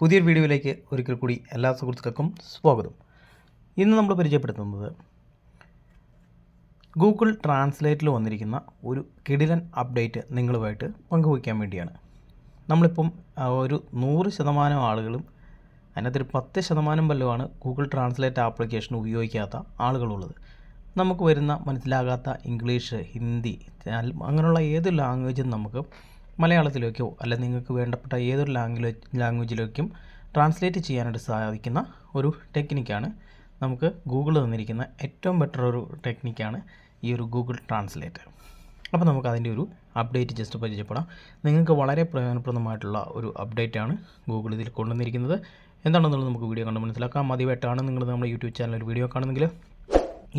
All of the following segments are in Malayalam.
പുതിയൊരു വീഡിയോയിലേക്ക് ഒരിക്കൽ കൂടി എല്ലാ സുഹൃത്തുക്കൾക്കും സ്വാഗതം. ഇന്ന് നമ്മൾ പരിചയപ്പെടുത്തുന്നത് ഗൂഗിൾ ട്രാൻസ്ലേറ്റിൽ വന്നിരിക്കുന്ന ഒരു കിടിലൻ അപ്ഡേറ്റ് നിങ്ങളുമായിട്ട് പങ്കുവയ്ക്കാൻ വേണ്ടിയാണ്. നമ്മളിപ്പം ഒരു നൂറ് ശതമാനം ആളുകളും അതിനകത്തൊരു പത്ത് ശതമാനം വല്ലതുമാണ് ഗൂഗിൾ ട്രാൻസ്ലേറ്റ് ആപ്ലിക്കേഷൻ ഉപയോഗിക്കാത്ത ആളുകളുള്ളത്. നമുക്ക് വരുന്ന മനസ്സിലാകാത്ത ഇംഗ്ലീഷ് ഹിന്ദി അങ്ങനെയുള്ള ഏത് ലാംഗ്വേജും നമുക്ക് മലയാളത്തിലേക്കോ അല്ല നിങ്ങൾക്ക് വേണ്ടപ്പെട്ട ഏതൊരു ലാംഗ്വേജ് ലാംഗ്വേജിലേക്കും ട്രാൻസ്ലേറ്റ് ചെയ്യാനായിട്ട് സാധിക്കുന്ന ഒരു ടെക്നിക്കാണ് നമുക്ക് ഗൂഗിൾ തന്നിരിക്കുന്ന ഏറ്റവും ബെറ്റർ ഒരു ടെക്നിക്കാണ് ഈ ഒരു ഗൂഗിൾ ട്രാൻസ്ലേറ്റ് അപ്പോൾ നമുക്ക് അതിന്റെ ഒരു അപ്ഡേറ്റ് ജസ്റ്റ് പരിചയപ്പെടാം. നിങ്ങൾക്ക് വളരെ പ്രയോജനപ്രദമായിട്ടുള്ള ഒരു അപ്ഡേറ്റാണ് ഗൂഗിൾ ഇതിൽ കൊണ്ടുവന്നിരിക്കുന്നത്. എന്താണെന്നുള്ളത് നമുക്ക് വീഡിയോ കണ്ട് മനസ്സിലാക്കാം. ആദ്യമായിട്ടാണ് നിങ്ങൾ നമ്മുടെ യൂട്യൂബ് ചാനലിൽ വീഡിയോ കാണുന്നെങ്കിൽ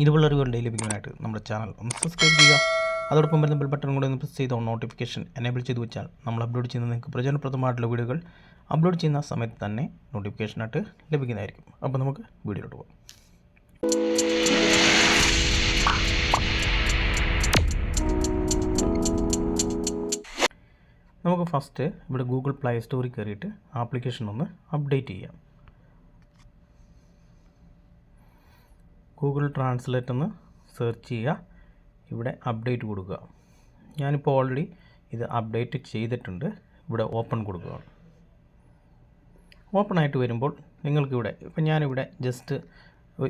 ഇതുപോലുള്ള അറിവുകൾ ഡെയിലി ലഭിക്കാനായിട്ട് നമ്മുടെ ചാനൽ ഒന്ന് സബ്സ്ക്രൈബ് ചെയ്യുക. അതോടൊപ്പം വരുന്ന ബെൽ ബട്ടൺ കൂടെ ഒന്ന് പ്രസ് ചെയ്ത് നോട്ടിഫിക്കേഷൻ എനേബിൾ ചെയ്ത് വെച്ചാൽ നമ്മൾ അപ്ലോഡ് ചെയ്യുന്ന നിങ്ങൾക്ക് പ്രയോജനപ്രദമായിട്ടുള്ള വീഡിയോകൾ അപ്ലോഡ് ചെയ്യുന്ന സമയത്ത് തന്നെ നോട്ടിഫിക്കേഷനായിട്ട് ലഭിക്കുന്നതായിരിക്കും. അപ്പോൾ നമുക്ക് വീഡിയോയിലോട്ട് പോകാം. നമുക്ക് ഫസ്റ്റ് ഇവിടെ ഗൂഗിൾ പ്ലേ സ്റ്റോറിൽ കയറിയിട്ട് ആപ്ലിക്കേഷൻ ഒന്ന് അപ്ഡേറ്റ് ചെയ്യാം. ഗൂഗിൾ ട്രാൻസ്ലേറ്റ് ഒന്ന് സെർച്ച് ചെയ്യുക. ഇവിടെ അപ്ഡേറ്റ് കൊടുക്കുക. ഞാനിപ്പോൾ ഓൾറെഡി ഇത് അപ്ഡേറ്റ് ചെയ്തിട്ടുണ്ട്. ഇവിടെ ഓപ്പൺ കൊടുക്കുക ഓപ്പൺ ആയിട്ട് വരുമ്പോൾ നിങ്ങൾക്കിവിടെ ഇപ്പം ഞാനിവിടെ ജസ്റ്റ്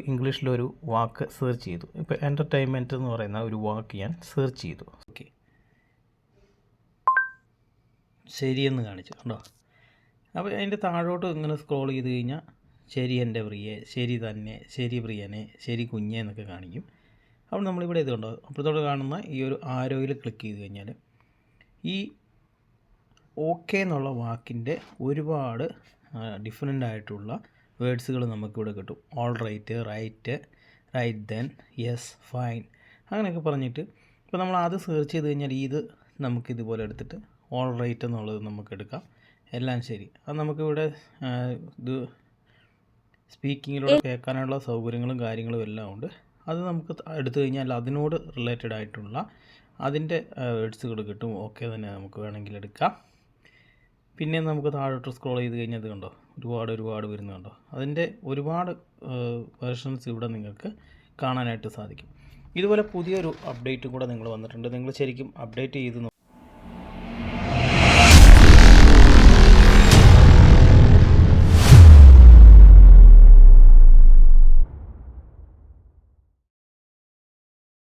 ഇംഗ്ലീഷിലൊരു വാക്ക് സെർച്ച് ചെയ്തു. ഇപ്പോൾ എന്റർടൈൻമെന്റ് എന്ന് പറയുന്ന ഒരു വാക്ക് ഞാൻ സെർച്ച് ചെയ്തു. ഓക്കെ ശരിയെന്ന് കാണിച്ചു. കണ്ടോ? അപ്പോൾ അതിന്റെ താഴോട്ട് ഇങ്ങനെ സ്ക്രോൾ ചെയ്ത് കഴിഞ്ഞാൽ ശരി എന്റെ പ്രിയെ ശരി തന്നെ ശരി പ്രിയനെ ശരി കുഞ്ഞെ എന്നൊക്കെ കാണിക്കും. അപ്പോൾ നമ്മളിവിടെ കണ്ടോ? അപ്പുറത്തോട്ട് കാണുന്ന ഈ ഒരു ആരോയിൽ ക്ലിക്ക് ചെയ്ത് കഴിഞ്ഞാൽ ഈ ഓക്കെ എന്നുള്ള വാക്കിന്റെ ഒരുപാട് ഡിഫറെന്റ് ആയിട്ടുള്ള വേർഡ്സുകൾ നമുക്കിവിടെ കിട്ടും. All right right right then yes fine അങ്ങനെയൊക്കെ പറഞ്ഞിട്ട് ഇപ്പോൾ നമ്മൾ അത് സെർച്ച് ചെയ്ത് കഴിഞ്ഞാൽ ഇത് നമുക്ക് ഇതുപോലെ എടുത്തിട്ട് ഓൾ റൈറ്റ് എന്നുള്ളത് നമുക്ക് എടുക്കാം. എല്ലാം ശരി. അത് നമുക്കിവിടെ ഇത് സ്പീക്കിങ്ങിലൂടെ കേൾക്കാനുള്ള സൗകര്യങ്ങളും കാര്യങ്ങളും എല്ലാം ഉണ്ട്. അത് നമുക്ക് എടുത്തു കഴിഞ്ഞാൽ അതിനോട് റിലേറ്റഡ് ആയിട്ടുള്ള അതിന്റെ വേർഡ്സുകൾ കിട്ടും. ഓക്കെ തന്നെ നമുക്ക് വേണമെങ്കിൽ എടുക്കാം. പിന്നെ നമുക്ക് താഴോട്ട് സ്ക്രോൾ ചെയ്ത് കഴിഞ്ഞാൽ ഇത് കണ്ടോ? ഒരുപാട് ഒരുപാട് വരുന്നുണ്ടോ അതിന്റെ ഒരുപാട് വേർഷൻസ് ഇവിടെ നിങ്ങൾക്ക് കാണാനായിട്ട് സാധിക്കും. ഇതുപോലെ പുതിയൊരു അപ്ഡേറ്റും കൂടെ നിങ്ങൾ വന്നിട്ടുണ്ട്. നിങ്ങൾ ശരിക്കും അപ്ഡേറ്റ് ചെയ്ത്